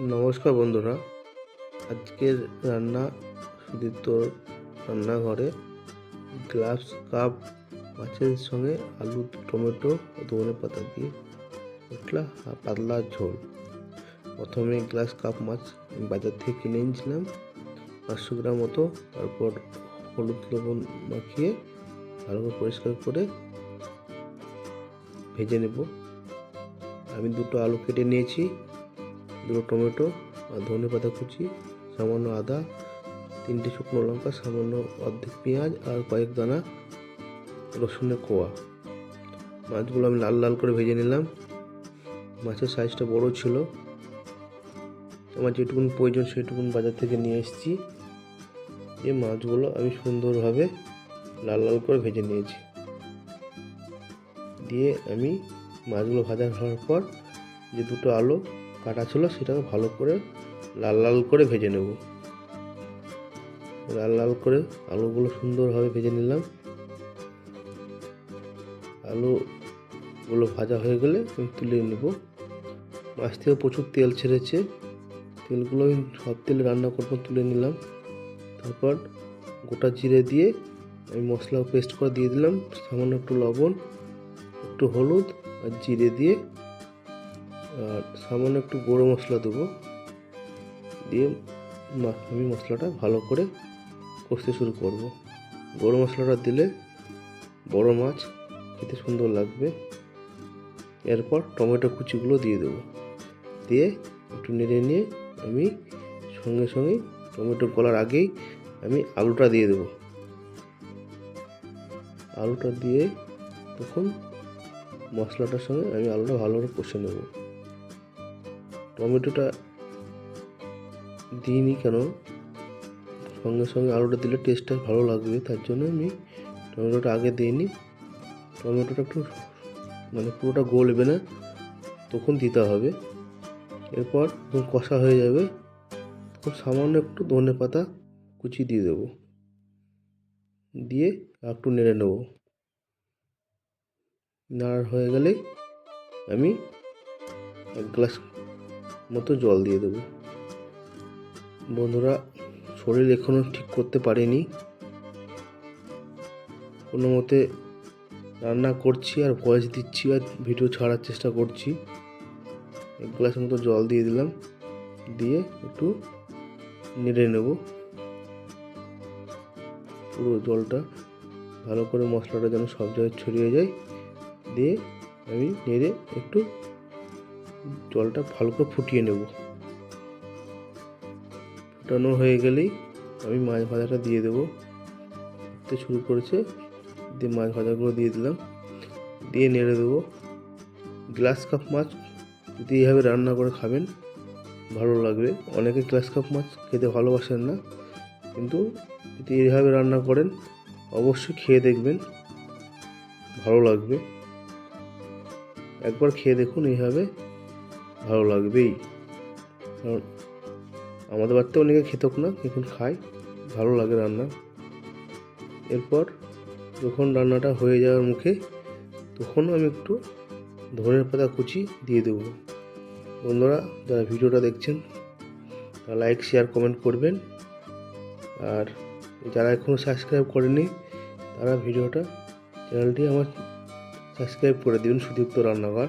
নমস্কার বন্ধুরা। আজকের রান্না, সুদীপ্ত রান্নাঘরে গ্লাভস কাপ, মাছের সঙ্গে আলু, টমেটো ও ধনে পাতা দিয়ে একটা পাতলা ঝোল। প্রথমে গ্লাস কাপ, মাছ বাজার থেকে কিনে এনেছিলাম, পাঁচশো গ্রাম মতো। তারপর হলুদ লবণ মাখিয়ে ভালো করে পরিষ্কার করে ভেজে নেব। আমি দুটো আলু কেটে নিয়েছি। দুটো টমেটো আর ধনে পাতা কুচি, সামান্য আদা, তিনটে শুকনো লঙ্কা, সামান্য অর্ধেক পেঁয়াজ আর কয়েক দানা রসুনের কোয়া। মাছগুলো আমি লাল লাল করে ভেজে নিলাম। মাছের সাইজটা বড় ছিল। আমার যেটুকুন প্রয়োজন সেটুকুন বাজার থেকে নিয়ে এসেছি। এই মাছগুলো আমি সুন্দরভাবে লাল লাল করে ভেজে নিয়েছি। দিয়ে আমি মাছগুলো ভাজা হওয়ার পর যে দুটো আলু কাটা ছিল সেটাকে ভালো করে লাল লাল করে ভেজে নেব। লাল লাল করে আলুগুলো সুন্দরভাবে ভেজে নিলাম। আলুগুলো ভাজা হয়ে গেলে আমি তুলে নেব। মাছ থেকে প্রচুর তেল ছেড়েছে। তেলগুলো আমি সব তেলে রান্না করব তুলে নিলাম। তারপর গোটা জিরে দিয়ে আমি মশলা পেস্ট করে দিয়ে দিলাম। সামান্য একটু লবণ, একটু হলুদ আর জিরে দিয়ে আর সামান্য একটু গুঁড়ো মশলা দেবো। দিয়ে আমি মশলাটা ভালো করে কষতে শুরু করব। গুঁড়ো মশলাটা দিলে বড় মাছ খেতে সুন্দর লাগবে। এরপর টমেটো কুচিগুলো দিয়ে দেবো। দিয়ে একটু নেড়ে নিয়ে আমি সঙ্গে সঙ্গে টমেটো গলার আগেই আমি আলুটা দিয়ে দেবো। আলুটা দিয়ে তখন মশলাটার সঙ্গে আমি আলুটা ভালো করে কষে নেব। টমেটোটা দিইনি কেন? সঙ্গে সঙ্গে আলুটা দিলে টেস্টটা ভালো লাগবে, তার জন্য আমি টমেটোটা আগে দিইনি। টমেটোটা একটু মানে পুরোটা গলবে না, তখন দিতে হবে। এরপর যখন কষা হয়ে যাবে। তখন সামান্য একটু ধনে পাতা কুচি দিয়ে দেবো। দিয়ে একটু নেড়ে নেব। নাড়ার হয়ে গেলে আমি এক গ্লাস মতো জল দিয়ে দেবো। বন্ধুরা, শরীর এখনও ঠিক করতে পারিনি। কোনো মতে রান্না করছি আর ভয়েস দিচ্ছি আর ভিডিও ছাড়ার চেষ্টা করছি। এক গ্লাস মতো জল দিয়ে দিলাম। দিয়ে একটু নেড়ে নেব। পুরো জলটা ভালো করে মশলাটা যেন সব জায়গায় ছড়িয়ে যায়। দিয়ে আমি নেড়ে একটু জলটা ভালো করে ফুটিয়ে নেব। ফুটানো হয়ে গেলেই আমি মাছ ভাজাটা দিয়ে দেবো। ফুটতে শুরু করেছে দিয়ে মাছ ভাজাগুলো দিয়ে দিলাম, দিয়ে নেড়ে দেবো। গ্লাস কাপ মাছ যদি এইভাবে রান্না করে খাবেন, ভালো লাগবে। অনেকে গ্লাস কাপ মাছ খেতে ভালোবাসেন না, কিন্তু যদি এইভাবে রান্না করেন, অবশ্যই খেয়ে দেখবেন, ভালো লাগবে। একবার খেয়ে দেখুন এইভাবে। ভালো লাগবেই। কারণ আমাদের বাড়িতে অনেকে খেত না, এখন খায়, ভালো লাগে রান্না। এরপর যখন রান্নাটা হয়ে যাওয়ার মুখে তখন আমি একটু ধনের পাতা কুচি দিয়ে দেবো। বন্ধুরা, যারা ভিডিওটা দেখছেন, তারা লাইক শেয়ার কমেন্ট করবেন। আর যারা এখনও সাবস্ক্রাইব করেনি তারা ভিডিওটা চ্যানেলটি আমার সাবস্ক্রাইব করে দিবেন, সুদীপ্ত রান্নাঘর।